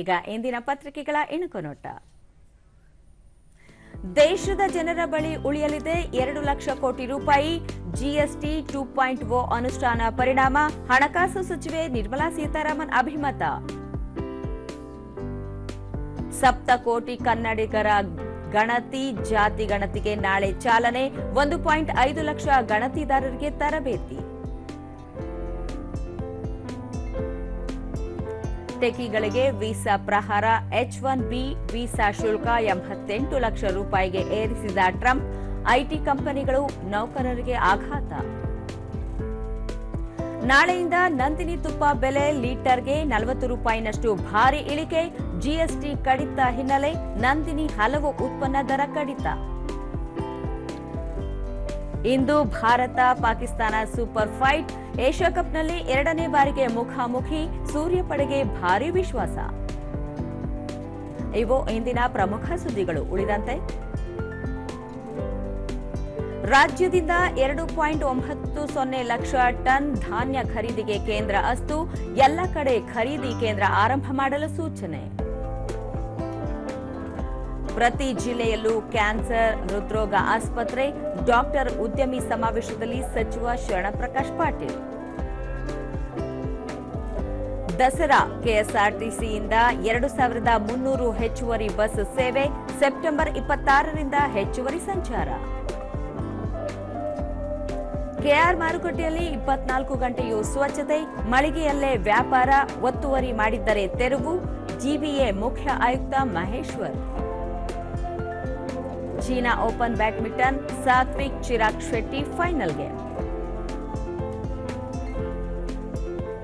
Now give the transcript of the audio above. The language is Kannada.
ಈಗ ಇಂದಿನ ಪತ್ರಿಕೆಗಳ ಇಣುಕು ನೋಟ ದೇಶದ ಜನರ ಬಳಿ ಉಳಿಯಲಿದೆ ಎರಡು ಲಕ್ಷ ಕೋಟಿ ರೂಪಾಯಿ ಜಿಎಸ್ಟಿ ಟೂ ಪಾಯಿಂಟ್ ಓ ಅನುಷ್ಠಾನ ಪರಿಣಾಮ, ಹಣಕಾಸು ಸಚಿವೆ ನಿರ್ಮಲಾ ಸೀತಾರಾಮನ್ ಅಭಿಮತ. ಸಪ್ತ ಕೋಟಿ ಕನ್ನಡಿಗರ ಗಣತಿ, ಜಾತಿ ಗಣತಿಗೆ ನಾಳೆ ಚಾಲನೆ, ಒಂದು ಪಾಯಿಂಟ್ ಐದು ಲಕ್ಷ ಗಣತಿದಾರರಿಗೆ ತರಬೇತಿ. ಟೆಕಿಗಳಿಗೆ ವೀಸಾ ಪ್ರಹಾರ ಎಚ್ ಒನ್ ಬಿ ವೀಸಾ ಶುಲ್ಕ ಎಂಬತ್ತೆಂಟು ಲಕ್ಷ ರೂಪಾಯಿಗೆ ಏರಿಸಿದ ಟ್ರಂಪ್ ಐಟಿ ಕಂಪನಿಗಳು ನೌಕರರಿಗೆ ಆಘಾತ. ನಾಳೆಯಿಂದ ನಂದಿನಿ ತುಪ್ಪ ಬೆಲೆ ಲೀಟರ್ಗೆ ನಲವತ್ತು ರೂಪಾಯಿನಷ್ಟು ಭಾರಿ ಇಳಿಕೆ ಜಿಎಸ್ಟಿ ಕಡಿತ ಹಿನ್ನೆಲೆ ನಂದಿನಿ ಹಲವು ಉತ್ಪನ್ನ ದರ ಕಡಿತ. ಇಂದು Bharat Pakistan super fight. Asia ಕಪ್ನಲ್ಲಿ ಎರಡನೇ ಬಾರಿಗೆ ಮುಖಾಮುಖಿ ಸೂರ್ಯ ಪಡೆಗೆ ಭಾರಿ ವಿಶ್ವಾಸ. ಇವು ಇಂದಿನ ಪ್ರಮುಖ ಸುದ್ದಿಗಳು. ಉಳಿದಂತೆ, ರಾಜ್ಯದಿಂದ ಎರಡು ಪಾಯಿಂಟ್ ಒಂಬತ್ತು ಸೊನ್ನೆ ಲಕ್ಷ ಟನ್ ಧಾನ್ಯ ಖರೀದಿಗೆ ಕೇಂದ್ರ ಅಸ್ತು. ಎಲ್ಲ ಕಡೆ ಖರೀದಿ ಕೇಂದ್ರ ಆರಂಭ ಮಾಡಲು ಸೂಚನೆ. ಪ್ರತಿ ಜಿಲ್ಲೆಯಲ್ಲೂ ಕ್ಯಾನ್ಸರ್, ಹೃದ್ರೋಗ ಆಸ್ಪತ್ರೆ, ಡಾಕ್ಟರ್ ಉದ್ಯಮಿ ಸಮಾವೇಶದಲ್ಲಿ ಸಚಿವ ಶರಣಪ್ರಕಾಶ್ ಪಾಟೀಲ್. ದಸರಾ ಕೆಎಸ್ಆರ್ಟಿಸಿಯಿಂದ ಎರಡು ಸಾವಿರದ ಮುನ್ನೂರು ಹೆಚ್ಚುವರಿ ಬಸ್ ಸೇವೆ ಸೆಪ್ಟೆಂಬರ್ ಇಪ್ಪತ್ತಾರರಿಂದ ಹೆಚ್ಚುವರಿ ಸಂಚಾರ. ಕೆಆರ್ ಮಾರುಕಟ್ಟೆಯಲ್ಲಿ ಇಪ್ಪತ್ನಾಲ್ಕು ಗಂಟೆಯೂ ಸ್ವಚ್ಛತೆ, ಮಳಿಗೆಯಲ್ಲೇ ವ್ಯಾಪಾರ, ಒತ್ತುವರಿ ಮಾಡಿದ್ದರೆ ತೆರವು, ಜಿಬಿಎ ಮುಖ್ಯ ಆಯುಕ್ತ ಮಹೇಶ್ವರ್. चीना open badminton Satwik Chirag Shetty final game.